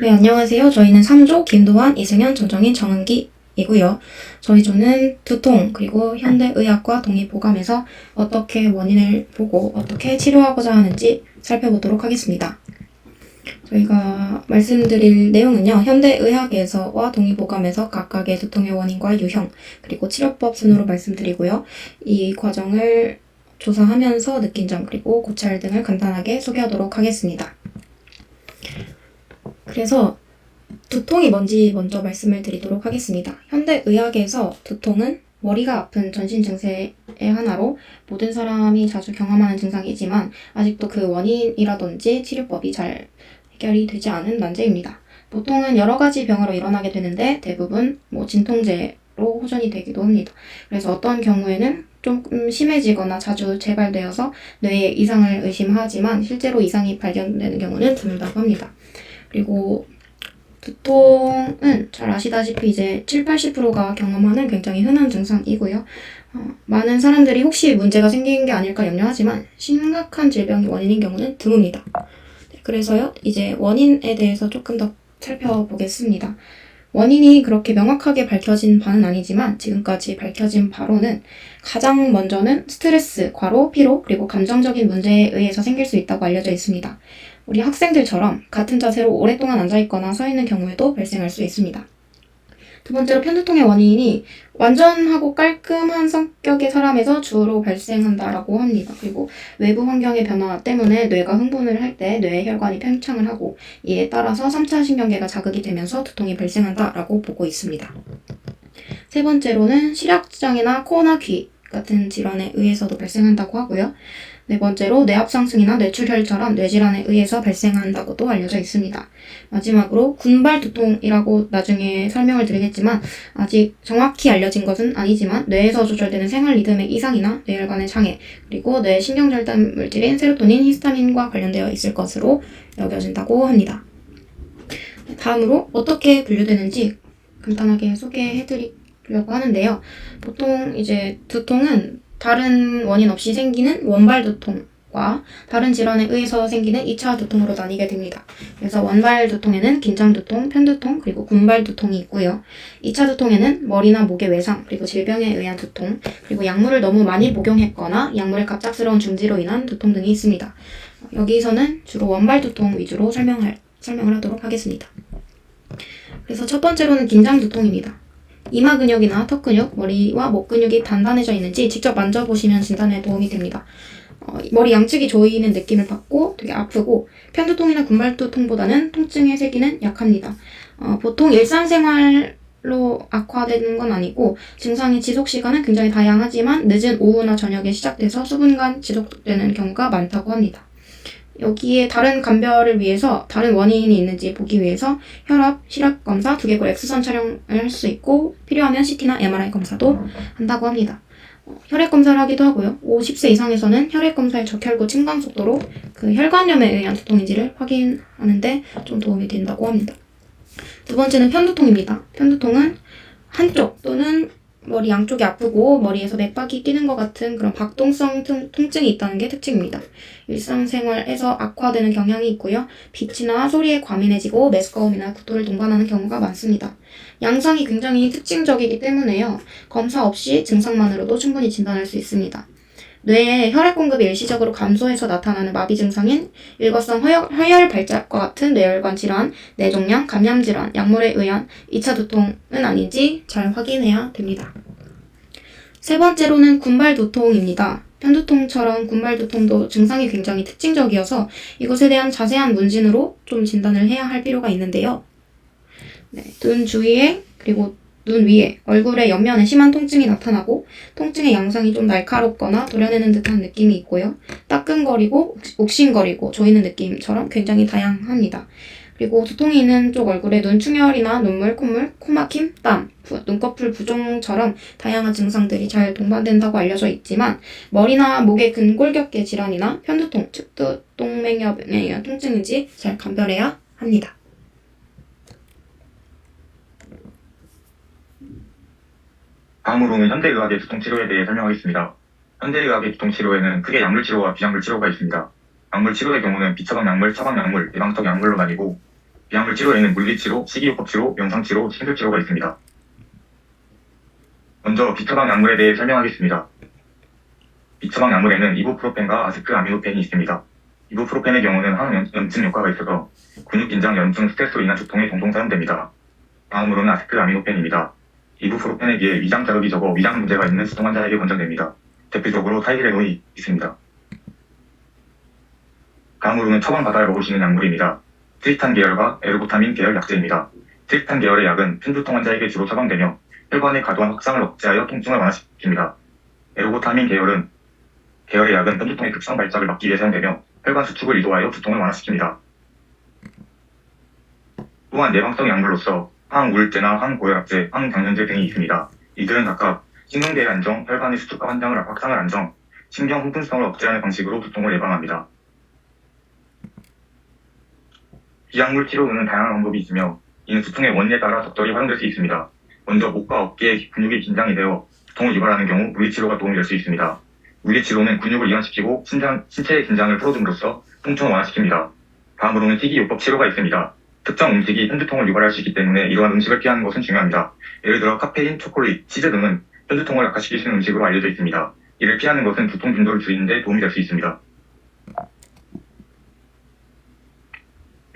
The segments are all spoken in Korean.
네, 안녕하세요. 저희는 3조 김도환, 이승현, 조정인, 정은기이고요. 저희 조는 두통, 그리고 현대의학과 동의보감에서 어떻게 원인을 보고 어떻게 치료하고자 하는지 살펴보도록 하겠습니다. 저희가 말씀드릴 내용은요, 현대의학에서와 동의보감에서 각각의 두통의 원인과 유형, 그리고 치료법 순으로 말씀드리고요. 이 과정을 조사하면서 느낀 점, 그리고 고찰 등을 간단하게 소개하도록 하겠습니다. 그래서 두통이 뭔지 먼저 말씀을 드리도록 하겠습니다. 현대 의학에서 두통은 머리가 아픈 전신 증세의 하나로 모든 사람이 자주 경험하는 증상이지만 아직도 그 원인이라든지 치료법이 잘 해결이 되지 않은 난제입니다. 보통은 여러 가지 병으로 일어나게 되는데 대부분 뭐 진통제로 호전이 되기도 합니다. 그래서 어떤 경우에는 조금 심해지거나 자주 재발되어서 뇌에 이상을 의심하지만 실제로 이상이 발견되는 경우는 드물다고 합니다. 그리고 두통은 잘 아시다시피 이제 7, 80%가 경험하는 굉장히 흔한 증상이고요. 어, 많은 사람들이 혹시 문제가 생긴 게 아닐까 염려하지만 심각한 질병이 원인인 경우는 드뭅니다. 네, 그래서요, 이제 원인에 대해서 조금 더 살펴보겠습니다. 원인이 그렇게 명확하게 밝혀진 바는 아니지만 지금까지 밝혀진 바로는 가장 먼저는 스트레스, 과로, 피로, 그리고 감정적인 문제에 의해서 생길 수 있다고 알려져 있습니다. 우리 학생들처럼 같은 자세로 오랫동안 앉아있거나 서 있는 경우에도 발생할 수 있습니다. 두 번째로 편두통의 원인이 완전하고 깔끔한 성격의 사람에서 주로 발생한다라고 합니다. 그리고 외부 환경의 변화 때문에 뇌가 흥분을 할 때 뇌의 혈관이 팽창을 하고 이에 따라서 3차 신경계가 자극이 되면서 두통이 발생한다라고 보고 있습니다. 세 번째로는 시력 장애나 코나 귀 같은 질환에 의해서도 발생한다고 하고요. 네 번째로 뇌압 상승이나 뇌출혈처럼 뇌질환에 의해서 발생한다고도 알려져 있습니다. 마지막으로 군발 두통이라고 나중에 설명을 드리겠지만 아직 정확히 알려진 것은 아니지만 뇌에서 조절되는 생활 리듬의 이상이나 뇌혈관의 장애 그리고 뇌 신경절단 물질인 세로토닌, 히스타민과 관련되어 있을 것으로 여겨진다고 합니다. 다음으로 어떻게 분류되는지 간단하게 소개해드리려고 하는데요. 보통 이제 두통은 다른 원인 없이 생기는 원발 두통과 다른 질환에 의해서 생기는 2차 두통으로 나뉘게 됩니다. 그래서 원발 두통에는 긴장 두통, 편 두통, 그리고 군발 두통이 있고요. 2차 두통에는 머리나 목의 외상, 그리고 질병에 의한 두통, 그리고 약물을 너무 많이 복용했거나 약물의 갑작스러운 중지로 인한 두통 등이 있습니다. 여기서는 주로 원발 두통 위주로 설명할, 설명을 하도록 하겠습니다. 그래서 첫 번째로는 긴장 두통입니다. 이마 근육이나 턱 근육, 머리와 목 근육이 단단해져 있는지 직접 만져보시면 진단에 도움이 됩니다. 어, 머리 양측이 조이는 느낌을 받고 되게 아프고 편두통이나 군발두통보다는 통증의 세기는 약합니다. 어, 보통 일상생활로 악화되는 건 아니고 증상의 지속 시간은 굉장히 다양하지만 늦은 오후나 저녁에 시작돼서 수분간 지속되는 경우가 많다고 합니다. 여기에 다른 감별을 위해서 다른 원인이 있는지 보기 위해서 혈압, 시력 검사, 두개골 X선 촬영을 할 수 있고 필요하면 CT나 MRI 검사도 한다고 합니다. 어, 혈액 검사를 하기도 하고요. 50세 이상에서는 혈액 검사의 적혈구 침강 속도로 그 혈관염에 의한 두통인지를 확인하는데 좀 도움이 된다고 합니다. 두 번째는 편두통입니다. 편두통은 한쪽 또는 머리 양쪽이 아프고 머리에서 맥박이 뛰는 것 같은 그런 박동성 통, 통증이 있다는 게 특징입니다. 일상생활에서 악화되는 경향이 있고요. 빛이나 소리에 과민해지고 메스꺼움이나 구토를 동반하는 경우가 많습니다. 양상이 굉장히 특징적이기 때문에요. 검사 없이 증상만으로도 충분히 진단할 수 있습니다. 뇌에 혈액 공급이 일시적으로 감소해서 나타나는 마비 증상인 일거성 허혈, 허혈 발작과 같은 뇌혈관 질환, 뇌종양, 감염 질환, 약물에 의한 2차 두통은 아닌지 잘 확인해야 됩니다. 세 번째로는 군발 두통입니다. 편두통처럼 군발 두통도 증상이 굉장히 특징적이어서 이것에 대한 자세한 문진으로 좀 진단을 해야 할 필요가 있는데요. 네, 눈 주위에 그리고 눈 위에, 얼굴의 옆면에 심한 통증이 나타나고 통증의 양상이 좀 날카롭거나 도려내는 듯한 느낌이 있고요. 따끔거리고 옥신거리고 조이는 느낌처럼 굉장히 다양합니다. 그리고 두통이 있는 쪽 얼굴에 눈충혈이나 눈물, 콧물, 코막힘, 땀, 부, 눈꺼풀 부종처럼 다양한 증상들이 잘 동반된다고 알려져 있지만 머리나 목의 근골격계 질환이나 편두통, 측두동맥염에 의한 통증인지 잘 감별해야 합니다. 다음으로는 현대의학의 두통치료에 대해 설명하겠습니다. 현대의학의 두통치료에는 크게 약물치료와 비약물치료가 있습니다. 약물치료의 경우는 비처방 약물, 처방 약물, 예방적 약물로 나뉘고 비약물 치료에는 물리치료, 식이요법치료, 영상치료, 신술치료가 있습니다. 먼저 비처방 약물에 대해 설명하겠습니다. 비처방 약물에는 이부프로펜과 아세트아미노펜이 있습니다. 이부프로펜의 경우는 항염증 효과가 있어서 근육 긴장, 염증, 스트레스로 인한 두통에 종종 사용됩니다. 다음으로는 아세트아미노펜입니다. 이부프로펜에 비해 위장 자극이 적어 위장 문제가 있는 수통 환자에게 권장됩니다. 대표적으로 타이레놀이 있습니다. 다음으로는 처방받아 먹으시는 약물입니다. 트리탄 계열과 에르고타민 계열 약제입니다. 트리탄 계열의 약은 편두통 환자에게 주로 처방되며 혈관의 과도한 확산을 억제하여 통증을 완화시킵니다. 에르고타민 계열은 계열의 약은 편두통의 급성 발작을 막기 위해 사용되며 혈관 수축을 이도하여 두통을 완화시킵니다. 또한 예방성 약물로서 항우울제나 항고혈압제, 항경련제 등이 있습니다. 이들은 각각 신경계의 안정, 혈관의 수축과 환장을 확산을 안정, 신경 흥분성을 억제하는 방식으로 두통을 예방합니다. 비약물 치료는 다양한 방법이 있으며 이는 두통의 원인에 따라 적절히 활용될 수 있습니다. 먼저 목과 어깨의 근육이 긴장이 되어 두통을 유발하는 경우 물리치료가 도움이 될 수 있습니다. 물리치료는 근육을 이완시키고 신장, 신체의 긴장을 풀어줌으로써 통증을 완화시킵니다. 다음으로는 식이요법 치료가 있습니다. 특정 음식이 편두통을 유발할 수 있기 때문에 이러한 음식을 피하는 것은 중요합니다. 예를 들어 카페인, 초콜릿, 치즈 등은 편두통을 있는 음식으로 알려져 있습니다. 이를 피하는 것은 두통 빈도를 줄이는 데 도움이 될 수 있습니다.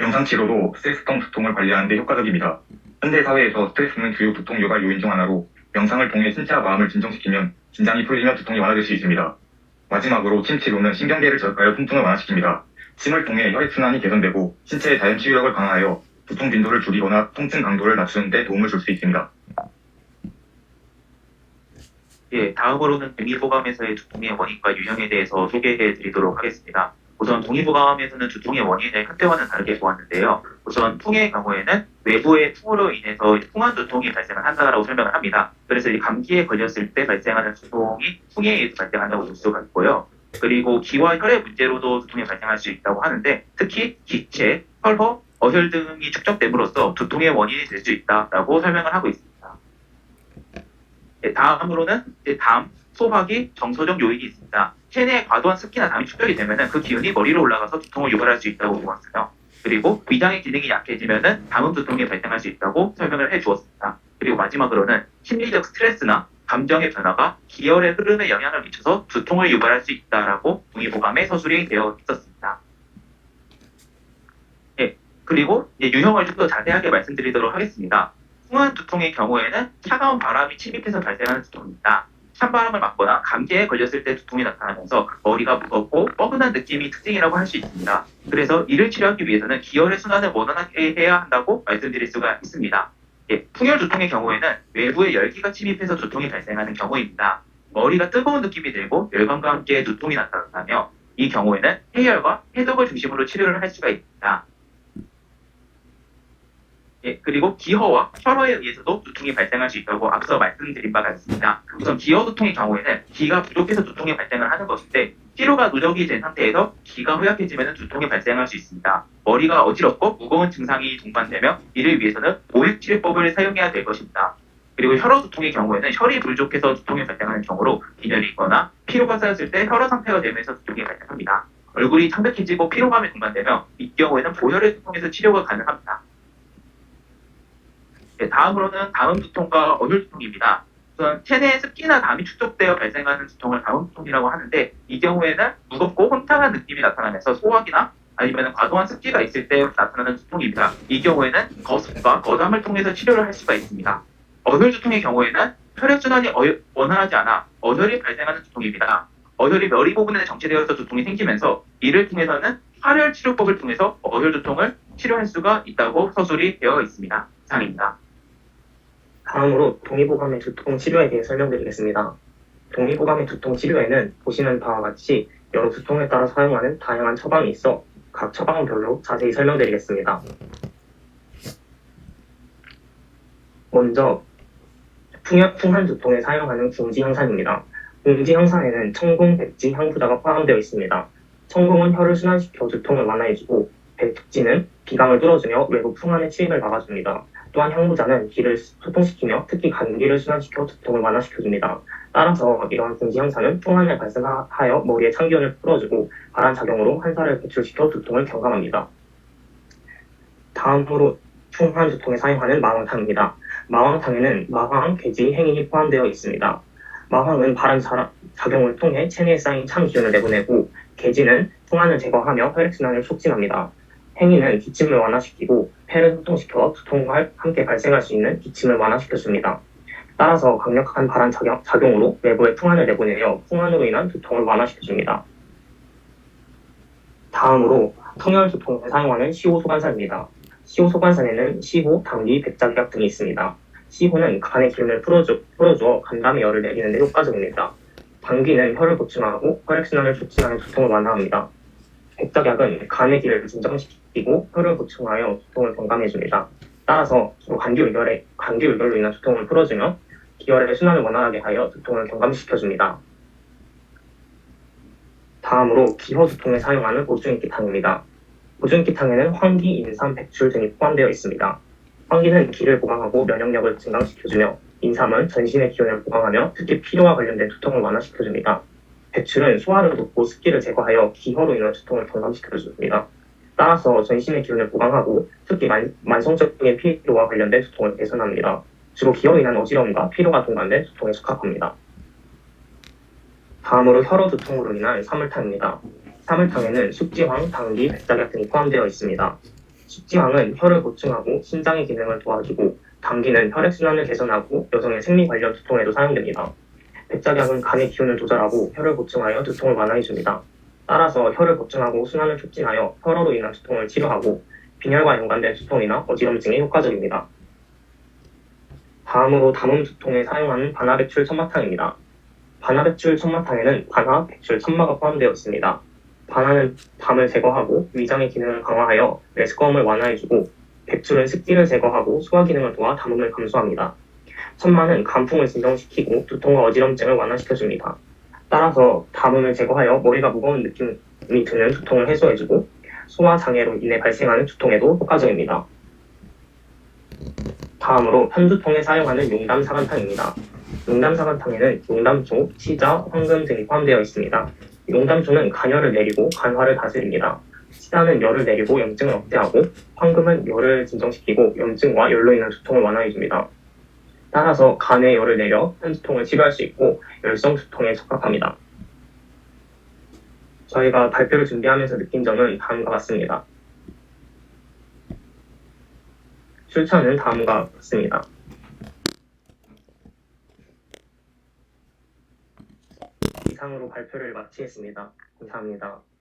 영상 치료도 스트레스성 두통을 관리하는 데 효과적입니다. 현대 사회에서 스트레스는 주요 두통 유발 요인 중 하나로 명상을 통해 신체와 마음을 진정시키면 긴장이 풀리며 두통이 완화될 수 있습니다. 마지막으로 침 치료는 신경계를 저격하여 통증을 완화시킵니다. 침을 통해 혈액 순환이 개선되고 신체의 자연 치유력을 강화하여 두통 빈도를 줄이거나 통증 강도를 낮추는 데 도움을 줄 수 있습니다. 예, 다음으로는 동의보감에서의 두통의 원인과 유형에 대해서 소개해 드리도록 하겠습니다. 우선 동의보감에서는 두통의 원인을 현대와는 다르게 보았는데요. 우선 풍의 경우에는 외부의 풍으로 인해서 풍한 두통이 발생을 한다라고 설명을 합니다. 그래서 이 감기에 걸렸을 때 발생하는 두통이 풍에 의해서 발생한다고 볼 수가 있고요. 그리고 기와 혈의 문제로도 두통이 발생할 수 있다고 하는데 특히 기체, 혈허, 어혈 등이 축적됨으로써 두통의 원인이 될 수 있다라고 설명을 하고 있습니다. 네, 다음으로는 이제 담, 소화기, 정서적 요인이 있습니다. 체내에 과도한 습기나 담이 축적이 되면은 그 기운이 머리로 올라가서 두통을 유발할 수 있다고 보았어요. 그리고 위장의 기능이 약해지면은 담음 두통이 발생할 수 있다고 설명을 해 주었습니다. 그리고 마지막으로는 심리적 스트레스나 감정의 변화가 기혈의 흐름에 영향을 미쳐서 두통을 유발할 수 있다라고 동의보감에 서술이 되어 있었습니다. 예, 그리고 유형을 좀 더 자세하게 말씀드리도록 하겠습니다. 풍한 두통의 경우에는 차가운 바람이 침입해서 발생하는 두통입니다. 찬바람을 맞거나 감기에 걸렸을 때 두통이 나타나면서 머리가 무겁고 뻐근한 느낌이 특징이라고 할 수 있습니다. 그래서 이를 치료하기 위해서는 기혈의 순환을 원활하게 해야 한다고 말씀드릴 수가 있습니다. 예, 풍열 두통의 경우에는 외부의 열기가 침입해서 두통이 발생하는 경우입니다. 머리가 뜨거운 느낌이 들고 열감과 함께 두통이 나타나며 이 경우에는 해열과 해독을 중심으로 치료를 할 수가 있습니다. 예, 그리고 기허와 혈허에 의해서도 두통이 발생할 수 있다고 앞서 말씀드린 바가 있습니다. 우선 기허 두통의 경우에는 기가 부족해서 두통이 발생을 하는 것인데 피로가 누적이 된 상태에서 기가 허약해지면 두통이 발생할 수 있습니다. 머리가 어지럽고 무거운 증상이 동반되며 이를 위해서는 모액치료법을 사용해야 될 것입니다. 그리고 혈허 두통의 경우에는 혈이 부족해서 두통이 발생하는 경우로 빈혈이 있거나 피로가 쌓였을 때 혈허 상태가 되면서 두통이 발생합니다. 얼굴이 창백해지고 피로감이 동반되며 이 경우에는 보혈을 통해서 치료가 가능합니다. 네, 다음으로는 담음 두통과 어혈 두통입니다. 우선 체내에 습기나 담이 축적되어 발생하는 두통을 담음 두통이라고 하는데 이 경우에는 무겁고 혼탁한 느낌이 나타나면서 소화기나 아니면 과도한 습기가 있을 때 나타나는 두통입니다. 이 경우에는 거습과 거담을 통해서 치료를 할 수가 있습니다. 어혈 두통의 경우에는 혈액순환이 어혈- 원활하지 않아 어혈이 발생하는 두통입니다. 어혈이 머리 부분에 정체되어서 두통이 생기면서 이를 통해서는 활혈 치료법을 통해서 어혈 두통을 치료할 수가 있다고 서술이 되어 있습니다. 이상입니다. 다음으로 동의보감의 두통 치료에 대해 설명드리겠습니다. 동의보감의 두통 치료에는 보시는 바와 같이 여러 두통에 따라 사용하는 다양한 처방이 있어 각 처방별로 자세히 설명드리겠습니다. 먼저 풍약 풍한 두통에 사용하는 궁지향산입니다. 궁지향산에는 청공, 백지, 향부자가 포함되어 있습니다. 청공은 혈을 순환시켜 두통을 완화해주고 백지는 비강을 뚫어주며 외부 풍한의 침입을 막아줍니다. 또한 향부자는 기를 소통시키며 특히 감기를 순환시켜 두통을 완화시켜줍니다. 따라서 이러한 분지 향사는 풍한을 발생하여 머리에 창기운을 풀어주고 발한 작용으로 환사를 배출시켜 두통을 경감합니다. 다음으로 충한 두통에 사용하는 마황탕입니다. 마황탕에는 마황, 괴지, 행인이 포함되어 있습니다. 마황은 발한 자- 작용을 통해 체내에 쌓인 찬 기운을 내보내고 괴지는 풍한을 제거하며 혈액순환을 촉진합니다. 행인은 기침을 완화시키고 폐를 소통시켜 두통과 함께 발생할 수 있는 기침을 완화시켜줍니다. 따라서 강력한 발한 작용, 작용으로 외부에 풍한을 내보내려 풍한으로 인한 두통을 완화시켜줍니다. 다음으로 통열 두통에 사용하는 시호 소관산입니다. 시호 소관산에는 시호, 당기, 백작약 등이 있습니다. 시호는 간의 기운을 풀어주, 풀어주어 간담의 열을 내리는 데 효과적입니다. 당기는 혈을 보충하고 혈액순환을 촉진하여 두통을 완화합니다. 백작약은 간의 기를 진정시키 고 혈을 보충하여 두통을 경감해 줍니다. 따라서 주로 감기울결에 감기울결로 인한 두통을 풀어주며 기혈의 순환을 원활하게 하여 두통을 경감시켜 줍니다. 다음으로 기허 두통에 사용하는 보충인기탕입니다. 보충인기탕에는 황기, 인삼, 백출 등이 포함되어 있습니다. 황기는 기를 보강하고 면역력을 증강시켜주며 인삼은 전신의 기운을 보강하며 특히 피로와 관련된 두통을 완화시켜줍니다. 백출은 소화를 돕고 습기를 제거하여 기허로 인한 두통을 경감시켜줍니다. 따라서 전신의 기운을 보강하고 특히 만, 만성적인 피로와 관련된 두통을 개선합니다. 주로 기어로 인한 어지러움과 피로가 동반된 두통에 속합니다. 다음으로 혈어 두통으로 인한 사물탕입니다. 사물탕에는 숙지황, 당기, 백작약 등이 포함되어 있습니다. 숙지황은 혈을 보충하고 신장의 기능을 도와주고 당기는 혈액순환을 개선하고 여성의 생리 관련 두통에도 사용됩니다. 백작약은 간의 기운을 조절하고 혈을 보충하여 두통을 완화해줍니다. 따라서 혈을 보충하고 순환을 촉진하여 혈어로 인한 두통을 치료하고 빈혈과 연관된 두통이나 어지럼증에 효과적입니다. 다음으로 담음 두통에 사용하는 반화백출 천마탕입니다. 반화백출 천마탕에는 반화, 백출, 천마가 포함되어 있습니다. 반화는 담을 제거하고 위장의 기능을 강화하여 메스꺼움을 완화해주고 백출은 습기를 제거하고 소화 기능을 도와 담음을 감소합니다. 천마는 간풍을 진정시키고 두통과 어지럼증을 완화시켜줍니다. 따라서 담음을 제거하여 머리가 무거운 느낌이 드는 두통을 해소해주고 소화 장애로 인해 발생하는 두통에도 효과적입니다. 다음으로 편두통에 사용하는 용담 사간탕입니다. 용담 사간탕에는 용담초, 치자, 황금 등이 포함되어 있습니다. 용담초는 간열을 내리고 간화를 다스립니다. 치자는 열을 내리고 염증을 억제하고 황금은 열을 진정시키고 염증과 열로 인한 두통을 완화해줍니다. 따라서 간에 열을 내려 편두통을 치료할 수 있고 열성 두통에 적합합니다. 저희가 발표를 준비하면서 느낀 점은 다음과 같습니다. 출처는 다음과 같습니다. 이상으로 발표를 마치겠습니다. 감사합니다.